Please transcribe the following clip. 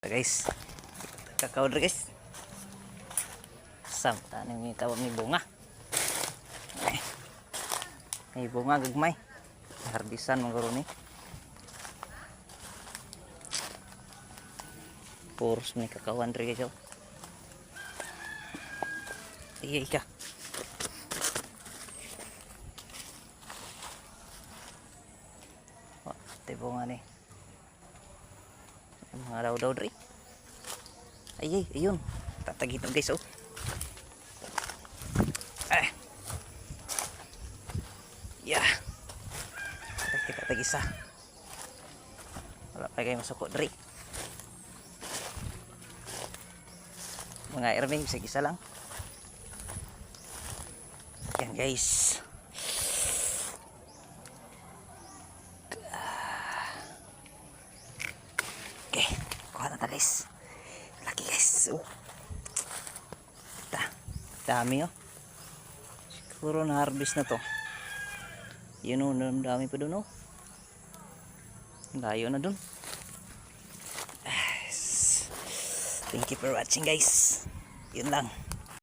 guys. Kakao guys. Sam tanim ni tawag ni bunga. Eh, may bunga gagmay harbisan mga ni. Puros ni kakawan dre guys iya ika oh, ito yung mga daw daw dre. Ay ay ayun. Tatagin na guys oh. Eh yeah. Kita tag isa wala pa kayo masuko dre. Mga airming bisag isa lang. Yan guys. Okay, ta guys. Laki guys. Oh. Ta. Dami oh. Siguro na harvest na to. Yun oh, dami pa dun oh. Layo na dun. Thank you for watching guys. Yun lang.